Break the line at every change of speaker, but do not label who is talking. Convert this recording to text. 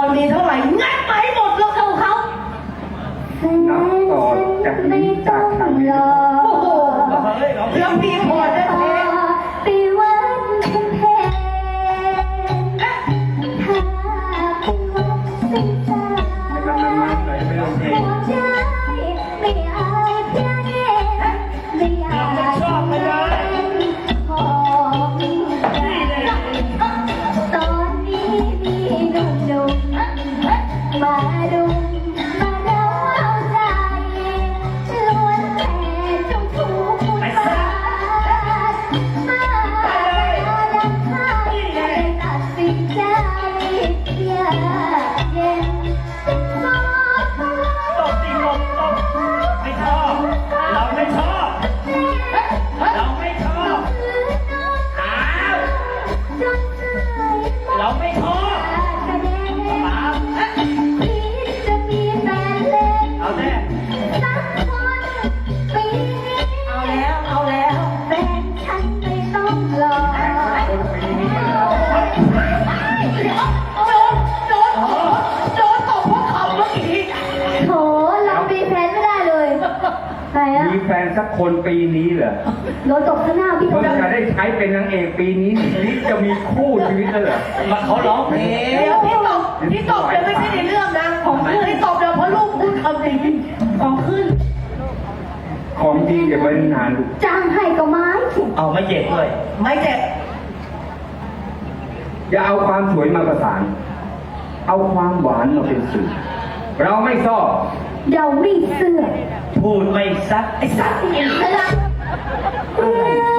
ตอนนี้เท่าไหร่งัดไปหมดแล้วเขาเขา
นับต่อจากนี้จากทางนี้
โอ้โหแล้วมีพอได้ไหม
ปี
ตั
ดสินใจอยากเย็นสอดคล้
ตบตีตบตบไม่ชอบ เราไม่ชอบ เราไม่ชอบอ้าว
เรา
ไม่ชอบ
รอะ
มีแฟนสักคนปีนี้เหรอ
โดนตบข้างหน้าพี่
เพิ่ง
โดน
จะได้ใช้เป็นนางเอกปีนี้นี่จะมีคู่ชีวิตแล้วเหรอ
มาเขาร้องเพลง
เดี๋ยวพี่ตบพี่ตบเดี๋ยวไม่ใช่ในเรื่องนะของขึ้นพี่ตบเดี๋ยวเพราะลูกพูดคำนี้ของขึ้น
ของจริงอย่าไปนานลูก
จ้างให้ก็ไม้สิ
เอาไม่เจ็บด้วย
ไม่เจ็บ
อย่าเอาความสวยมาประสาน เอาความหวานมาเป็นสื่อ เราไม่ซ่อ
เราไม่เสื้อ
พูดไม่ซัก
ไอ้สัตว์
เวลาเมื่อ